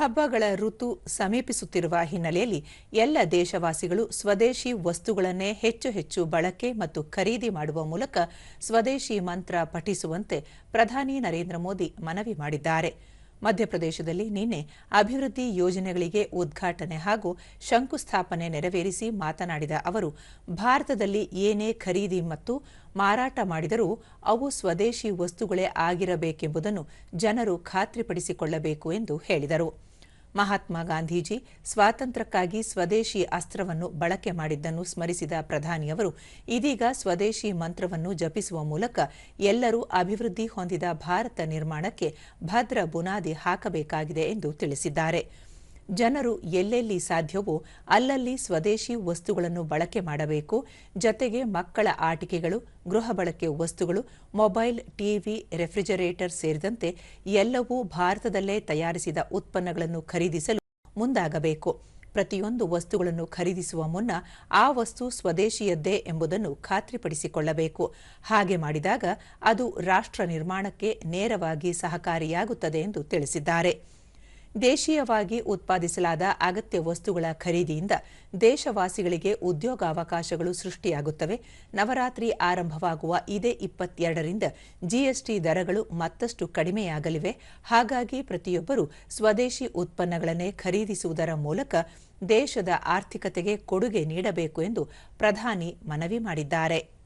ಹಬ್ಬಗಳ ಋತು ಸಮೀಪಿಸುತ್ತಿರುವ ಹಿನ್ನೆಲೆಯಲ್ಲಿ ಎಲ್ಲ ದೇಶವಾಸಿಗಳು ಸ್ವದೇಶಿ ವಸ್ತುಗಳನ್ನೇ ಹೆಚ್ಚು ಹೆಚ್ಚು ಬಳಕೆ ಮತ್ತು ಖರೀದಿ ಮಾಡುವ ಮೂಲಕ ಸ್ವದೇಶಿ ಮಂತ್ರ ಪಠಿಸುವಂತೆ ಪ್ರಧಾನಿ ನರೇಂದ್ರ ಮೋದಿ ಮನವಿ ಮಾಡಿದ್ದಾರೆ. ಮಧ್ಯಪ್ರದೇಶದಲ್ಲಿ ನಿನ್ನೆ ಅಭಿವೃದ್ಧಿ ಯೋಜನೆಗಳಿಗೆ ಉದ್ಘಾಟನೆ ಹಾಗೂ ಶಂಕುಸ್ಥಾಪನೆ ನೆರವೇರಿಸಿ ಮಾತನಾಡಿದ ಅವರು, ಭಾರತದಲ್ಲಿ ಏನೇ ಖರೀದಿ ಮತ್ತು ಮಾರಾಟ ಮಾಡಿದರೂ ಅವು ಸ್ವದೇಶಿ ವಸ್ತುಗಳೇ ಆಗಿರಬೇಕೆಂಬುದನ್ನು ಜನರು ಖಾತ್ರಿಪಡಿಸಿಕೊಳ್ಳಬೇಕು ಎಂದು ಹೇಳಿದರು. ಮಹಾತ್ಮ ಗಾಂಧೀಜಿ ಸ್ವಾತಂತ್ರ್ಯಕ್ಕಾಗಿ ಸ್ವದೇಶಿ ಅಸ್ತ್ರವನ್ನು ಬಳಕೆ ಮಾಡಿದ್ದನ್ನು ಸ್ಮರಿಸಿದ ಪ್ರಧಾನಿಯವರು ಇದೀಗ ಸ್ವದೇಶಿ ಮಂತ್ರವನ್ನು ಜಪಿಸುವ ಮೂಲಕ ಎಲ್ಲರೂ ಅಭಿವೃದ್ಧಿ ಹೊಂದಿದ ಭಾರತ ನಿರ್ಮಾಣಕ್ಕೆ ಭದ್ರ ಬುನಾದಿ ಹಾಕಬೇಕಾಗಿದೆ ಎಂದು ತಿಳಿಸಿದ್ದಾರೆ. ಜನರು ಎಲ್ಲೆಲ್ಲಿ ಸಾಧ್ಯವೋ ಅಲ್ಲಲ್ಲಿ ಸ್ವದೇಶಿ ವಸ್ತುಗಳನ್ನು ಬಳಕೆ ಮಾಡಬೇಕು. ಜತೆಗೆ ಮಕ್ಕಳ ಆಟಿಕೆಗಳು, ಗೃಹ ಬಳಕೆ ವಸ್ತುಗಳು, ಮೊಬೈಲ್, ಟಿವಿ, ರೆಫ್ರಿಜರೇಟರ್ ಸೇರಿದಂತೆ ಎಲ್ಲವೂ ಭಾರತದಲ್ಲೇ ತಯಾರಿಸಿದ ಉತ್ಪನ್ನಗಳನ್ನು ಖರೀದಿಸಲು ಮುಂದಾಗಬೇಕು. ಪ್ರತಿಯೊಂದು ವಸ್ತುಗಳನ್ನು ಖರೀದಿಸುವ ಮುನ್ನ ಆ ವಸ್ತು ಸ್ವದೇಶಿಯದ್ದೇ ಎಂಬುದನ್ನು ಖಾತ್ರಿಪಡಿಸಿಕೊಳ್ಳಬೇಕು. ಹಾಗೆ ಮಾಡಿದಾಗ ಅದು ರಾಷ್ಟ್ರ ನಿರ್ಮಾಣಕ್ಕೆ ನೇರವಾಗಿ ಸಹಕಾರಿಯಾಗುತ್ತದೆ ಎಂದು ತಿಳಿಸಿದ್ದಾರೆ. ದೇಶೀಯವಾಗಿ ಉತ್ಪಾದಿಸಲಾದ ಅಗತ್ಯ ವಸ್ತುಗಳ ಖರೀದಿಯಿಂದ ದೇಶವಾಸಿಗಳಿಗೆ ಉದ್ಯೋಗಾವಕಾಶಗಳು ಸೃಷ್ಟಿಯಾಗುತ್ತವೆ. ನವರಾತ್ರಿ ಆರಂಭವಾಗುವ ಇದೇ ಇಪ್ಪತ್ತೆರಡರಿಂದ ಜಿಎಸ್ಟಿ ದರಗಳು ಮತ್ತಷ್ಟು ಕಡಿಮೆಯಾಗಲಿವೆ. ಹಾಗಾಗಿ ಪ್ರತಿಯೊಬ್ಬರು ಸ್ವದೇಶಿ ಉತ್ಪನ್ನಗಳನ್ನೇ ಖರೀದಿಸುವುದರ ಮೂಲಕ ದೇಶದ ಆರ್ಥಿಕತೆಗೆ ಕೊಡುಗೆ ನೀಡಬೇಕು ಎಂದು ಪ್ರಧಾನಿ ಮನವಿ ಮಾಡಿದ್ದಾರೆ.